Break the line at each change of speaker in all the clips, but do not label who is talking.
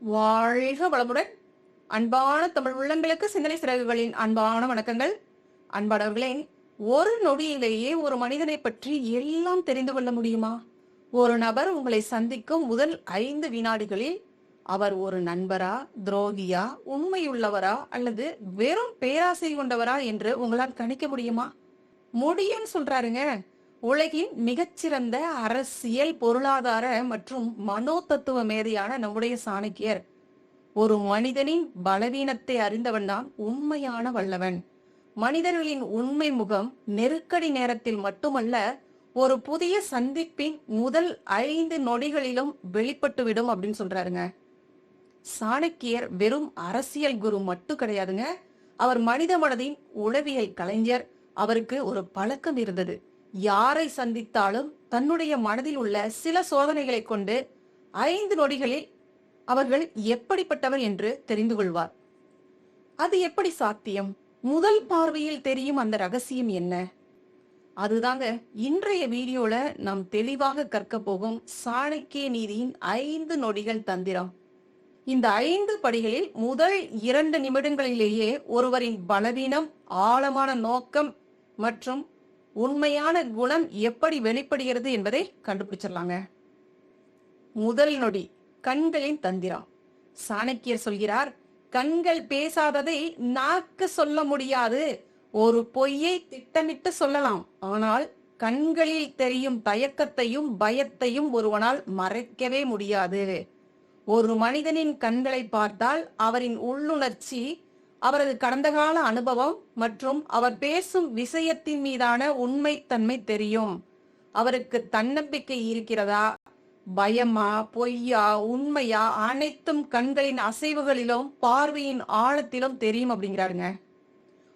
வாழ்க வளமுடன். அன்பான தமிழ் உள்ளங்களுக்கு சிந்தனை சிறகுகளின் அன்பான வணக்கங்கள். அன்பானவர்களே ஒரு நொடியிலேயே ஒரு மனிதனை பற்றி எல்லாம் தெரிந்து கொள்ள முடியுமா? ஒரு நபர் உங்களை சந்திக்கும் முதல் ஐந்து வினாடிகளில் அவர் ஒரு நண்பரா துரோகியா உண்மையுள்ளவரா அல்லது வெறும் பேராசை கொண்டவரா என்று உங்களால் கணிக்க முடியுமா? முடியும்னு சொல்றாருங்க. உலகின் மிகச்சிறந்த அரசியல் பொருளாதார மற்றும் மனோதத்துவ மேதையான நம்முடைய சாணக்கியர். ஒரு மனிதனின் பலவீனத்தை அறிந்தவன் தான் உண்மையான வல்லவன். மனிதர்களின் உண்மை முகம் நெருக்கடி நேரத்தில் மட்டுமல்ல ஒரு புதிய சந்திப்பின் முதல் ஐந்து நொடிகளிலும் வெளிப்பட்டுவிடும் அப்படின்னு சொல்றாருங்க. சாணக்கியர் வெறும் அரசியல் குரு மட்டும் கிடையாதுங்க. அவர் மனித மனதின் உளவியல் கலைஞர். அவருக்கு ஒரு பழக்கம் இருந்தது. யாரை சந்தித்தாலும் தன்னுடைய மனதில் உள்ள சில சோதனைகளை கொண்டு ஐந்து நொடிகளில் அவர்கள் எப்படிப்பட்டவர் என்று தெரிந்து கொள்வார். அது எப்படி சாத்தியம்? முதல் பார்வையில் தெரியும் அந்த ரகசியம் என்ன? அதுதாங்க இன்றைய வீடியோல நாம் தெளிவாக கற்க போகும் சாணக்கிய நீதியின் ஐந்து நொடிகள் தந்திரம். இந்த ஐந்து படிகளில் முதல் இரண்டு நிமிடங்களிலேயே ஒருவரின் பலவீனம் ஆழமான நோக்கம் மற்றும் உண்மையான குணம் எப்படி வெளிப்படுகிறது என்பதை கண்டுபிடிச்சிடலாங்க. முதல் நொடி கண்களின் தந்திரம். சாணக்கியர் சொல்கிறார் கண்கள் பேசாததை நாக்கு சொல்ல முடியாது. ஒரு பொய்யை திட்டமிட்டு சொல்லலாம். ஆனால் கண்களில் தெரியும் தயக்கத்தையும் பயத்தையும் ஒருவனால் மறைக்கவே முடியாது. ஒரு மனிதனின் கண்களை பார்த்தால் அவரின் உள்ளுணர்ச்சி அவரது கடந்த கால அனுபவம் மற்றும் அவர் பேசும் விஷயத்தின் மீதான உண்மைத்தன்மை தெரியும். அவருக்கு தன்னம்பிக்கை இருக்கிறதா? பயமா பொய்யா உண்மையா? அனைத்தும் கண்களின் அசைவுகளிலும் பார்வையின் ஆழத்திலும் தெரியும் அப்படிங்கிறாருங்க.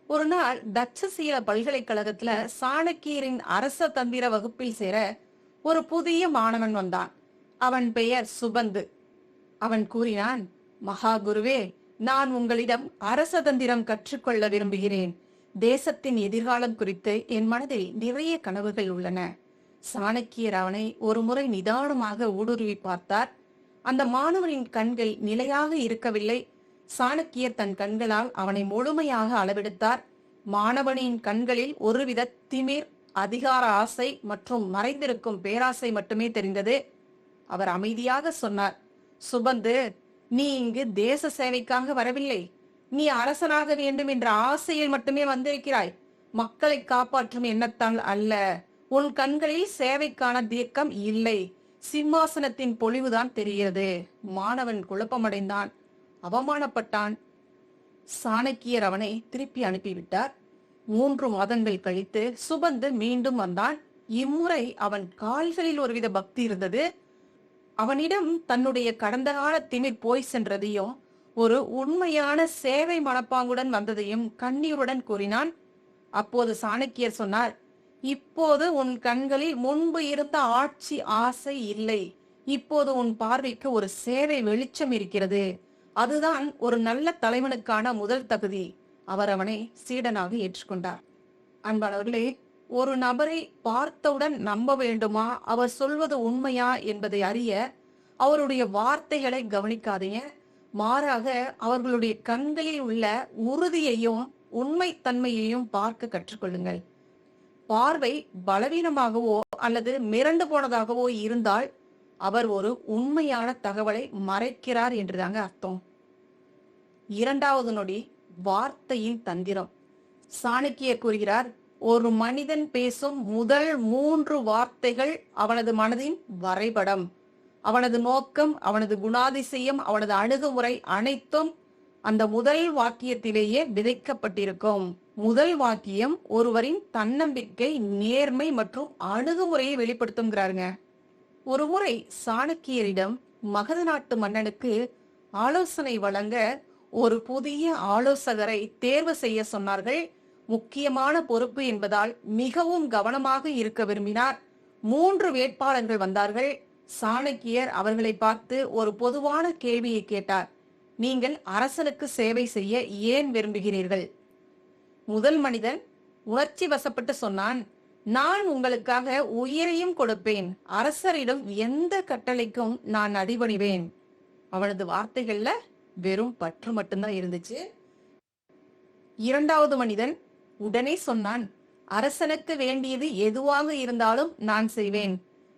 ஒரு நாள் தட்சசீல பல்கலைக்கழகத்துல சாணக்கியரின் அரச தந்திர வகுப்பில் சேர ஒரு புதிய மாணவன் வந்தான். அவன் பெயர் சுபந்து. அவன் கூறினான் மகா குருவே நான் உங்களிடம் அரசதந்திரம் கற்றுக்கொள்ள விரும்புகிறேன். தேசத்தின் எதிர்காலம் குறித்து என் மனதில் நிறைய கனவுகள் உள்ளன. சாணக்கியர் அவனை ஒரு முறை நிதானமாக ஊடுருவி பார்த்தார். அந்த மாணவனின் கண்கள் நிலையாக இருக்கவில்லை. சாணக்கியர் தன் கண்களால் அவனை முழுமையாக அளவெடுத்தார். மாணவனின் கண்களில் ஒருவித திமிர் அதிகார ஆசை மற்றும் மறைந்திருக்கும் பேராசை மட்டுமே தெரிந்தது. அவர் அமைதியாக சொன்னார் சுபந்து நீ இங்கு தேச சேவைக்காக வரவில்லை. நீ அரசனாக வேண்டும் என்ற ஆசையில் மட்டுமே வந்திருக்கிறாய். மக்களை காப்பாற்றும் எண்ணத்தால் அல்ல. உன் கண்களில் சேவைக்கான தீர்க்கம் இல்லை. சிம்மாசனத்தின் பொழிவுதான் தெரிகிறது. மாணவன் குழப்பமடைந்தான். அவமானப்பட்டான். சாணக்கியர் அவனை திருப்பி அனுப்பிவிட்டார். மூன்று மாதங்கள் கழித்து சுபந்து மீண்டும் வந்தான். இம்முறை அவன் கால்களில் ஒருவித பக்தி இருந்தது. அவனிடம் தன்னுடைய கடந்த கால திமிர் போய் சென்றதையும் ஒரு உண்மையான சேவை மனப்பாங்குடன் வந்ததையும் கண்ணீருடன் கூறினான். அப்போது சாணக்கியர் சொன்னார் இப்போது உன் கண்களில் முன்பு இருந்த ஆட்சி ஆசை இல்லை. இப்போது உன் பார்வைக்கு ஒரு சேவை வெளிச்சம் இருக்கிறது. அதுதான் ஒரு நல்ல தலைவனுக்கான முதல் தகுதி. அவர் அவனை சீடனாக ஏற்றுக்கொண்டார். அன்பானவர்களே ஒரு நபரை பார்த்தவுடன் நம்ப வேண்டுமா? அவர் சொல்வது உண்மையா என்பதை அறிய அவருடைய வார்த்தைகளை கவனிக்காதீங்க. மாறாக அவர்களுடைய கண்களில் உள்ள உறுதியையும் உண்மைத்தன்மையையும் பார்க்க கற்றுக்கொள்ளுங்கள். பார்வை பலவீனமாகவோ அல்லது மிரண்டு போனதாகவோ இருந்தால் அவர் ஒரு உண்மையான தகவலை மறைக்கிறார் என்றுதாங்க அர்த்தம். இரண்டாவது நொடி வார்த்தையின் தந்திரம். சாணக்கியர் கூறுகிறார் ஒரு மனிதன் பேசும் முதல் மூன்று வார்த்தைகள் அவனது மனதின் வரைபடம். அவனது நோக்கம் அவனது குணாதிசயம் அவனது அணுகுமுறை அனைத்தும் அந்த முதல் வாக்கியத்திலேயே விதைக்கப்பட்டிருக்கும். முதல் வாக்கியம் ஒருவரின் தன்னம்பிக்கை நேர்மை மற்றும் அணுகுமுறையை வெளிப்படுத்துங்கிறாருங்க. ஒரு முறை சாணக்கியரிடம் மகத நாட்டு மன்னனுக்கு ஆலோசனை வழங்க ஒரு புதிய ஆலோசகரை தேர்வு செய்ய சொன்னார்கள். முக்கியமான பொறுப்பு என்பதால் மிகவும் கவனமாக இருக்க விரும்பினார். மூன்று வேட்பாளர்கள் வந்தார்கள். சாணக்கியர் அவர்களை பார்த்து ஒரு பொதுவான கேள்வியை கேட்டார். நீங்கள் அரசனுக்கு சேவை செய்ய ஏன் விரும்புகிறீர்கள்? முதல் மனிதன் உணர்ச்சி வசப்பட்டு சொன்னான் நான் உங்களுக்காக உயிரையும் கொடுப்பேன். அரசரிடம் எந்த கட்டளைக்கும் நான் அடிபணிவேன். அவனது வார்த்தைகள்ல வெறும் பற்று மட்டும்தான் இருந்துச்சு. இரண்டாவது மனிதன் உடனே சொன்னான் அரசனுக்கு வேண்டியது எதுவாக இருந்தாலும் நான் செய்வேன்.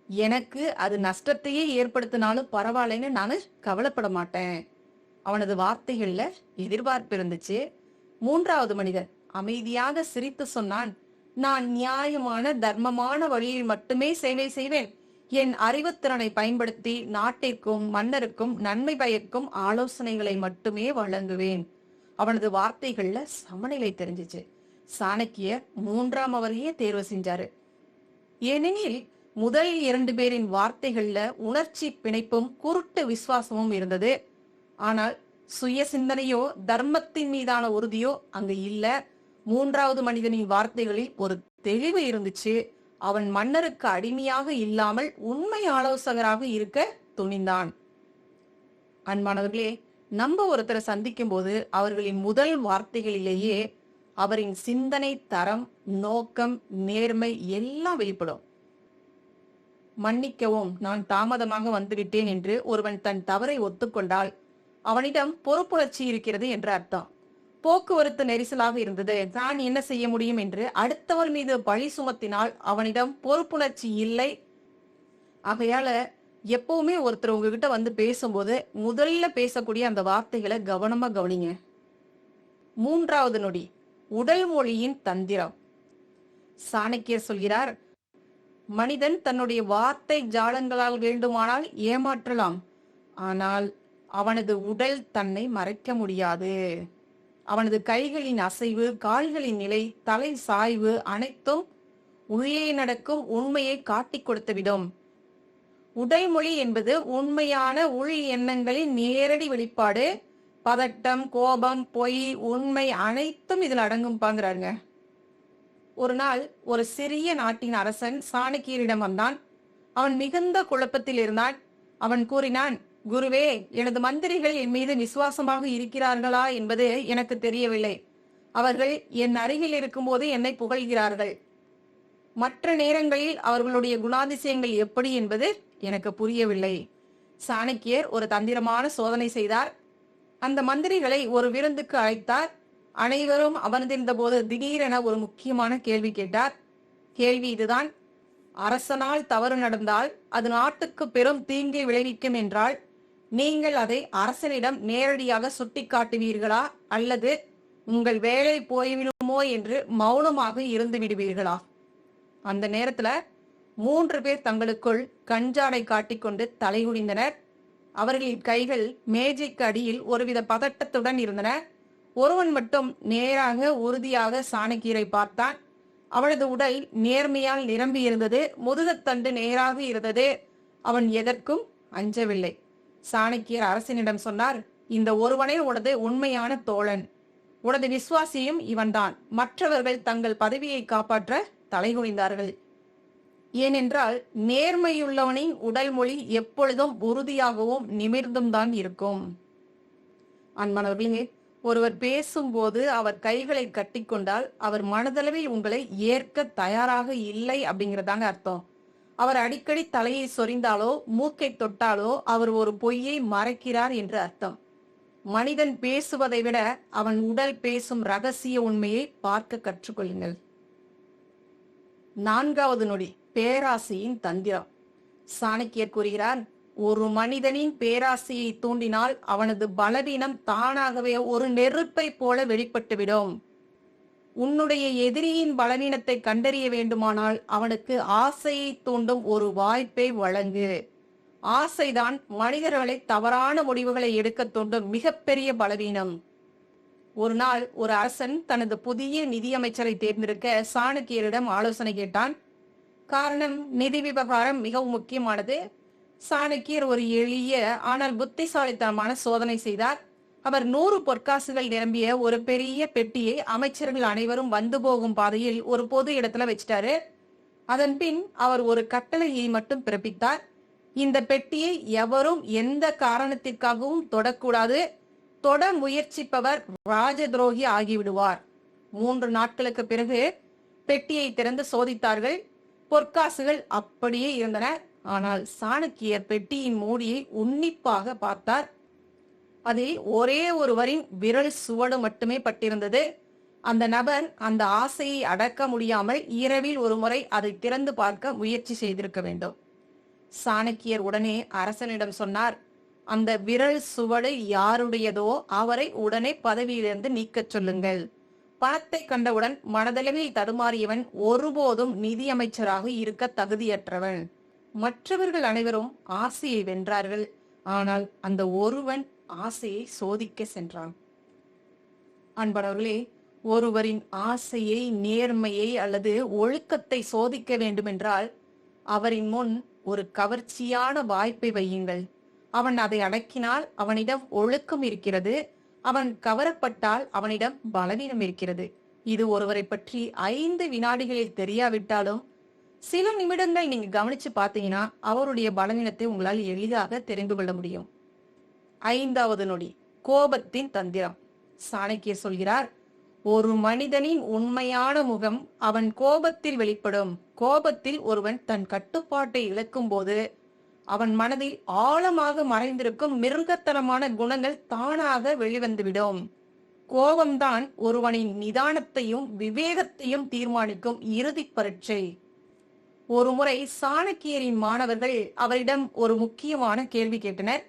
எனக்கு அது நஷ்டத்தையே ஏற்படுத்தினாலும் பரவாயில்லைன்னு நான் கவலைப்பட மாட்டேன். அவனது வார்த்தைகள்ல எதிர்பார்ப்பு இருந்துச்சு. மூன்றாவது மனிதன் அமைதியாக சிரித்து சொன்னான் நான் நியாயமான தர்மமான வழியில் மட்டுமே சேவை செய்வேன். என் அறிவுத்திறனை பயன்படுத்தி நாட்டிற்கும் மன்னருக்கும் நன்மை பயக்கும் ஆலோசனைகளை மட்டுமே வழங்குவேன். அவனது வார்த்தைகள்ல சமநிலை தெரிஞ்சுச்சு. சாணக்கியர் மூன்றாம் அவரையே தேர்வு செஞ்சாரு. ஏனெனில் முதல் இரண்டு பேரின் வார்த்தைகள்ல உணர்ச்சி பிணைப்பும் குருட்டு விசுவாசமும் இருந்தது. ஆனால் சுய சிந்தனையோ தர்மத்தின் மீதான உறுதியோ அங்கு இல்ல. மூன்றாவது மனிதனின் வார்த்தைகளில் ஒரு தெளிவு இருந்துச்சு. அவன் மன்னருக்கு அடிமையாக இல்லாமல் உண்மை ஆலோசகராக இருக்க துணிந்தான். அன்பானவர்களே நம்ம ஒருத்தரை சந்திக்கும் போது அவர்களின் முதல் வார்த்தைகளிலேயே அவரின் சிந்தனை தரம் நோக்கம் நேர்மை எல்லாம் வெளிப்படும். மன்னிக்கவும் நான் தாமதமாக வந்துவிட்டேன் என்று ஒருவன் தன் தவறை ஒத்துக்கொண்டால் அவனிடம் பொறுப்புணர்ச்சி இருக்கிறது என்று அர்த்தம். போக்குவரத்து நெரிசலாக இருந்தது. நான் என்ன செய்ய முடியும் என்று அடுத்தவர் மீது பழி சுமத்தினால் அவனிடம் பொறுப்புணர்ச்சி இல்லை. ஆகையால எப்பவுமே ஒருத்தர் உங்ககிட்ட வந்து பேசும்போது முதல்ல பேசக்கூடிய அந்த வார்த்தைகளை கவனமா கவனிங்க. மூன்றாவது நொடி. உடல் மொழியின் தந்திரம். சாணக்கியர் சொல்கிறார் மனிதன் தன்னுடைய வார்த்தை ஜாலங்களால் வேண்டுமானால் ஏமாற்றலாம். ஆனால் அவனது உடல் தன்னை மறைக்க முடியாது. அவனது கைகளின் அசைவு கால்களின் நிலை தலை சாய்வு அனைத்தும் உள்ளே நடக்கும் உண்மையை காட்டிக் கொடுத்துவிடும். உடைமொழி என்பது உண்மையான உள் எண்ணங்களின் நேரடி வெளிப்பாடு. பதட்டம் கோபம் பொய் உண்மை அனைத்தும் இதில் அடங்கும் பாங்கிறாருங்க. ஒரு நாள் ஒரு சிறிய நாட்டின் அரசன் சாணக்கியரிடம் வந்தான். அவன் மிகுந்த குழப்பத்தில் இருந்தான். அவன் கூறினான் குருவே எனது மந்திரிகள் என் மீது விசுவாசமாக இருக்கிறார்களா என்பது எனக்கு தெரியவில்லை. அவர்கள் என் அருகில் இருக்கும்போது என்னை புகழ்கிறார்கள். மற்ற நேரங்களில் அவர்களுடைய குணாதிசயங்கள் எப்படி என்பது எனக்கு புரியவில்லை. சாணக்கியர் ஒரு தந்திரமான சோதனை செய்தார். அந்த மந்திரிகளை ஒரு விருந்துக்கு அழைத்தார். அனைவரும் அமர்ந்திருந்த போது திடீரென ஒரு முக்கியமான கேள்வி கேட்டார். கேள்வி இதுதான். அரசனால் தவறு நடந்தால் அது நாட்டுக்கு பெரும் தீங்கை விளைவிக்கும் என்றால் நீங்கள் அதை அரசனிடம் நேரடியாக சுட்டிக்காட்டுவீர்களா அல்லது உங்கள் வேலை போய்விடுமோ என்று மௌனமாக இருந்து விடுவீர்களா? அந்த நேரத்துல மூன்று பேர் தங்களுக்குள் கஞ்சாடை காட்டிக்கொண்டு தலைகுடிந்தனர் அவர்களின் கைகள் மேஜைக்கு அடியில் ஒருவித பதட்டத்துடன் இருந்தன. ஒருவன் மட்டும் நேராக உறுதியாக சாணக்கீரை பார்த்தான். அவனது உடல் நேர்மையால் நிரம்பி இருந்தது. முதுகத்தண்டு நேராக இருந்தது. அவன் எதற்கும் அஞ்சவில்லை. சாணக்கியர் அரசனிடம் சொன்னார் இந்த ஒருவனே உனது உண்மையான தோழன். உனது விசுவாசியும் இவன்தான். மற்றவர்கள் தங்கள் பதவியை காப்பாற்ற தலைகுனிந்தார்கள். ஏனென்றால் நேர்மையுள்ளவனின் உடல் மொழி எப்பொழுதும் உறுதியாகவும் நிமிர்ந்தும் தான் இருக்கும். அன்பானவர்களே ஒருவர் பேசும்போது அவர் கைகளை கட்டிக்கொண்டால் அவர் மனதளவில் உங்களை ஏற்க தயாராக இல்லை அப்படிங்கறதாங்க அர்த்தம். அவர் அடிக்கடி தலையை சொரிந்தாலோ மூக்கை தொட்டாலோ அவர் ஒரு பொய்யை மறைக்கிறார் என்று அர்த்தம். மனிதன் பேசுவதை விட அவன் உடல் பேசும் ரகசிய உண்மையை பார்க்க கற்றுக்கொள்ளுங்கள். நான்காவது நொடி பேராசையின் தந்திரம். சாணக்கியர் கூறுகிறார் ஒரு மனிதனின் பேராசையை தூண்டினால் அவனது பலவீனம் தானாகவே ஒரு நெருப்பை போல வெளிப்பட்டுவிடும். உன்னுடைய எதிரியின் பலவீனத்தை கண்டறிய வேண்டுமானால் அவனுக்கு ஆசையை தூண்டும் ஒரு வாய்ப்பை வழங்கு. ஆசைதான் மனிதர்களை தவறான முடிவுகளை எடுக்க தூண்டும் மிகப்பெரிய பலவீனம். ஒரு நாள் ஒரு அரசன் தனது புதிய நிதியமைச்சரை தேர்ந்தெடுக்க சாணக்கியரிடம் ஆலோசனை கேட்டான். காரணம் நிதி விவகாரம் மிகவும் முக்கியமானது. சாணக்கியர் ஒரு எளிய ஆனால் புத்திசாலித்தனமான சோதனை செய்தார். அவர் நூறு பொற்காசுகள் நிரம்பிய ஒரு பெரிய பெட்டியை அமைச்சர்கள் அனைவரும் வந்து போகும் பாதையில் ஒரு பொது இடத்துல வச்சிட்டாரு. அதன் பின் அவர் ஒரு கட்டளையை மட்டும் பிறப்பித்தார். இந்த பெட்டியை எவரும் எந்த காரணத்திற்காகவும் தொடக்கூடாது. தொட முயற்சிப்பவர் ராஜ துரோகி ஆகிவிடுவார். மூன்று நாட்களுக்கு பிறகு பெட்டியை திறந்து சோதித்தார்கள். பொற்காசுகள் அப்படியே இருந்தன. ஆனால் சாணக்கியர் பெட்டியின் மூடியை உன்னிப்பாக பார்த்தார். அதில் ஒரே ஒருவரின் விரல் சுவடு மட்டுமே பட்டிருந்தது. அந்த நபர் அந்த ஆசையை அடக்க முடியாமல் இரவில் ஒரு முறை அதை திறந்து பார்க்க முயற்சி செய்திருக்க வேண்டும். சாணக்கியர் உடனே அரசனிடம் சொன்னார் அந்த விரல் சுவடு யாருடையதோ அவரை உடனே பதவியிலிருந்து நீக்கச் சொல்லுங்கள். பணத்தை கண்டவுடன் மனதளவில் தடுமாறியவன் ஒருபோதும் நிதியமைச்சராக இருக்க தகுதியற்றவன் மற்றவர்கள் அனைவரும் ஆசையை வென்றார்கள். ஆனால் அந்த ஒருவன் ஆசையை சோதிக்க சென்றான். அன்பனவர்களே ஒருவரின் ஆசையை நேர்மையை அல்லது ஒழுக்கத்தை சோதிக்க வேண்டுமென்றால் அவரின் முன் ஒரு கவர்ச்சியான வாய்ப்பை வையுங்கள். அவன் அதை அடக்கினால் அவனிடம் ஒழுக்கம் இருக்கிறது. அவன் கவரப்பட்டால் அவனிடம் பலவீனம் இருக்கிறது. இது ஒருவரை பற்றி ஐந்து வினாடிகளில் தெரியாவிட்டாலும் சில நிமிடங்கள் நீங்க கவனிச்சு பார்த்தீங்கன்னா அவருடைய பலவீனத்தை உங்களால் எளிதாக தெரிந்து கொள்ள முடியும். ஐந்தாவது நொடி கோபத்தின் தந்திரம். சாணக்கியர் சொல்கிறார் ஒரு மனிதனின் உண்மையான முகம் அவன் கோபத்தில் வெளிப்படும். கோபத்தில் ஒருவன் தன் கட்டுப்பாட்டை இழக்கும் போது அவன் மனதில் ஆழமாக மறைந்திருக்கும் மிருகத்தனமான குணங்கள் தானாக வெளிவந்துவிடும். கோபம்தான் ஒருவனின் நிதானத்தையும் விவேகத்தையும் தீர்மானிக்கும் இறுதி பரீட்சை. ஒருமுறை சாணக்கியரின் மாணவர்கள் அவரிடம் ஒரு முக்கியமான கேள்வி கேட்டனர்.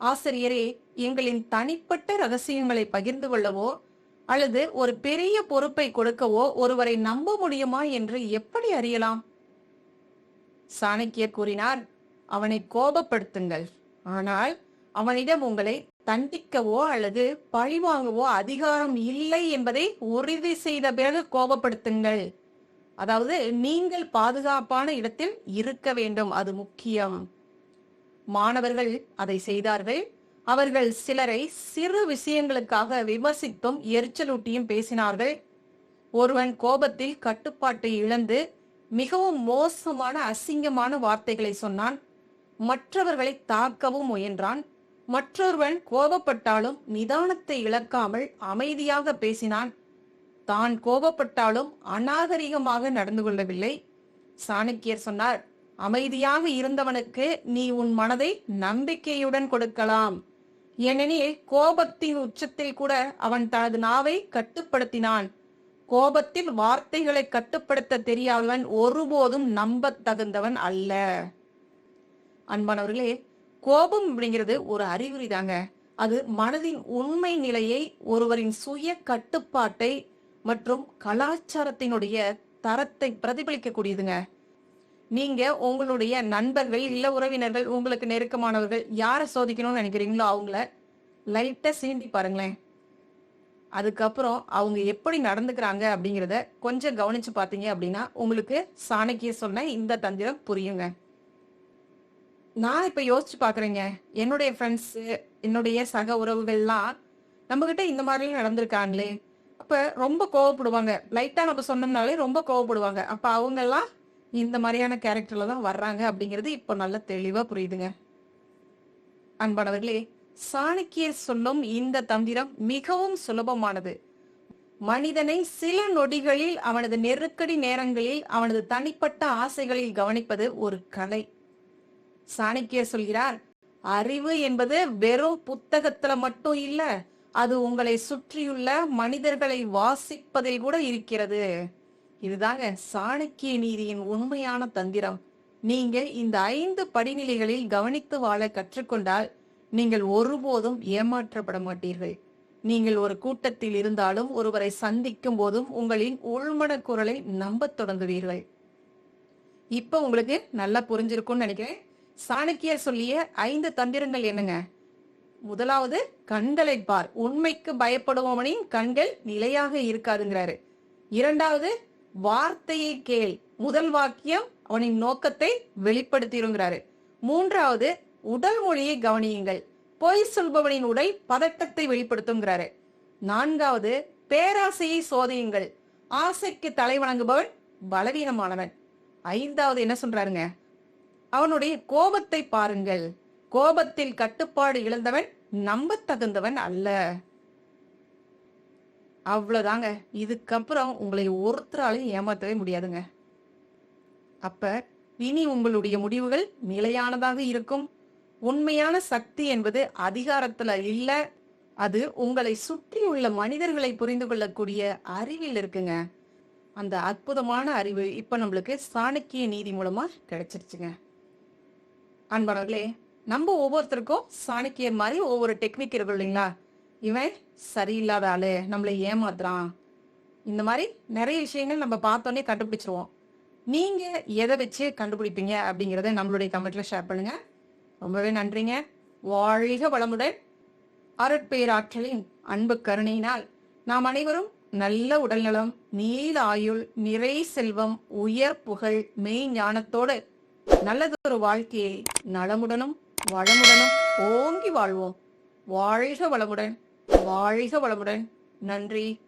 ஆசிரியரே எங்களின் தனிப்பட்ட ரகசியங்களை பகிர்ந்து கொள்ளவோ அல்லது ஒரு பெரிய பொறுப்பை கொடுக்கவோ ஒருவரை நம்ப முடியுமா என்று எப்படி அறியலாம்? சாணக்கியர் கூறினார் அவனை கோபப்படுத்துங்கள். ஆனால் அவனிடம் உங்களை தண்டிக்கவோ அல்லது பழிவாங்கவோ அதிகாரம் இல்லை என்பதை உறுதி செய்த பிறகு கோபப்படுத்துங்கள். அதாவது நீங்கள் பாதுகாப்பான இடத்தில் இருக்க வேண்டும் அது முக்கியம். மாணவர்கள் அதை செய்தார்கள். அவர்கள் சிலரை சிறு விஷயங்களுக்காக விமர்சித்தும் எரிச்சலூட்டியும் பேசினார்கள். ஒருவன் கோபத்தில் கட்டுப்பாட்டை இழந்து மிகவும் மோசமான அசிங்கமான வார்த்தைகளை சொன்னான். மற்றவர்களை தாக்கவும் முயன்றான். மற்றொருவன் கோபப்பட்டாலும் நிதானத்தை இழக்காமல் அமைதியாக பேசினான். தான் கோபப்பட்டாலும் அநாகரிகமாக நடந்து கொள்ளவில்லை. சாணக்கியர் சொன்னார் அமைதியாக இருந்தவனுக்கு நீ உன் மனதை நம்பிக்கையுடன் கொடுக்கலாம். ஏனெனில் கோபத்தின் உச்சத்தில் கூட அவன் தனது நாவை கட்டுப்படுத்தினான். கோபத்தில் வார்த்தைகளை கட்டுப்படுத்த தெரியாதவன் ஒருபோதும் நம்பத் தகுந்தவன் அல்ல. அன்பானவர்களே கோபம் அப்படிங்கிறது ஒரு அறிகுறி தாங்க. அது மனதின் உண்மை நிலையை ஒருவரின் சுய கட்டுப்பாட்டை மற்றும் கலாச்சாரத்தினுடைய தரத்தை பிரதிபலிக்கக்கூடியதுங்க. நீங்க உங்களுடைய நண்பர்கள் இல்ல உறவினர்கள் உங்களுக்கு நெருக்கமானவர்கள் யாரை சோதிக்கணும்னு நினைக்கிறீங்களோ அவங்கள லைட்டா சீண்டி பாருங்களேன். அதுக்கப்புறம் அவங்க எப்படி நடந்துக்கிறாங்க அப்படிங்கிறத கொஞ்சம் கவனிச்சு பார்த்தீங்க அப்படின்னா உங்களுக்கு சாணக்கிய சொன்ன இந்த தந்திரம் புரியுங்க. நான் இப்ப யோசிச்சு பாக்குறேங்க. என்னுடைய ஃப்ரெண்ட்ஸ் என்னுடைய சக உறவுகள்லாம் நம்ம கிட்ட இந்த மாதிரி நடந்திருக்காங்களே. அப்ப ரொம்ப கோவப்படுவாங்க. லைட்டா நம்ம சொன்னோம்னாலே ரொம்ப கோவப்படுவாங்க. அப்ப அவங்க எல்லாம் இந்த மாதிரியான கேரக்டர்ல தான் வர்றாங்க அப்படிங்கிறது இப்போ நல்ல தெளிவா புரியுதுங்க. அன்பானவர்களே சாணக்கியர் சொல்லும் இந்த தந்திரம் மிகவும் சுலபமானது. மனிதனை சில நொடிகளில் அவனது நெருக்கடி நேரங்களில் அவனது தனிப்பட்ட ஆசைகளில் கவனிப்பது ஒரு கலை. சாணக்கியர் சொல்கிறார் அறிவு என்பது வெறும் புத்தகத்துல மட்டும் இல்ல அது உங்களை சுற்றியுள்ள மனிதர்களை வாசிப்பதில் கூட இருக்கிறது. இதுதாங்க சாணக்கிய நீதியின் உண்மையான தந்திரம். நீங்கள் இந்த ஐந்து படிநிலைகளில் கவனித்து வாழ கற்றுக்கொண்டால் நீங்கள் ஒருபோதும் ஏமாற்றப்பட மாட்டீர்கள். நீங்கள் ஒரு கூட்டத்தில் இருந்தாலும் ஒருவரை சந்திக்கும் போதும் உங்களின் உள்மன குரலை நம்பத் தொடங்குவீர்கள். இப்ப உங்களுக்கு நல்லா புரிஞ்சிருக்கும்னு நினைக்கிறேன். சாணக்கியர் சொல்லிய ஐந்து தந்திரங்கள் என்னங்க? முதலாவது கண்களை பார். உண்மைக்கு பயப்படுபவனின் கண்கள் நிலையாக இருக்காதுங்கிறாரு. இரண்டாவது வார்த்தையை கேள். முதல் வாக்கியம் அவனின் நோக்கத்தை வெளிப்படுத்தியிருங்கிறாரு மூன்றாவது உடல் மொழியை கவனியுங்கள். பொய் சொல்பவனின் உடல் பதட்டத்தை வெளிப்படுத்துங்கிறாரு. நான்காவது பேராசையை சோதியுங்கள். ஆசைக்கு தலை வணங்குபவன் பலவீனமானவன். ஐந்தாவது என்ன சொல்றாருங்க? அவனுடைய கோபத்தை பாருங்கள். கோபத்தில் கட்டுப்பாடு இழந்தவன் நம்பத் தகுந்தவன் அல்ல. அவ்வளோதாங்க இதுக்கப்புறம் உங்களை ஒருத்தராலையும் ஏமாற்றவே முடியாதுங்க. அப்ப இனி உங்களுடைய முடிவுகள் நிலையானதாக இருக்கும். உண்மையான சக்தி என்பது அதிகாரத்துல இல்ல. அது உங்களை சுற்றியுள்ள மனிதர்களை புரிந்து கொள்ளக்கூடிய அறிவில் இருக்குங்க. அந்த அற்புதமான அறிவு இப்ப நம்மளுக்கு சாணக்கிய நீதி மூலமா கிடைச்சிருச்சுங்க. அன்பானவர்களே நம்ம ஒவ்வொருத்தருக்கும் சாணக்கியர் மாதிரி ஒவ்வொரு டெக்னிக் இருக்கும் இல்லைங்களா? இவன் சரியில்லாத ஆளு நம்மளை ஏமாத்துறான். இந்த மாதிரி நிறைய விஷயங்கள் நம்ம பார்த்தோன்னே கண்டுபிடிச்சிருவோம். நீங்க எதை வச்சு கண்டுபிடிப்பீங்க அப்படிங்கறத நம்மளுடைய கமெண்ட்ல ஷேர் பண்ணுங்க. ரொம்பவே நன்றிங்க. வாழ்க வளமுடன். அருட்பேராற்றலின் அன்பு கருணையினால் நாம் அனைவரும் நல்ல உடல்நலம் நீல ஆயுள் நிறை செல்வம் உயர் புகழ் மெய் ஞானத்தோடு நல்லதொரு வாழ்க்கையை நலமுடனும் வளமுடனும் ஓங்கி வாழ்வோம். வாழ்க வளமுடன் வாழ்க வளமுடன். நன்றி.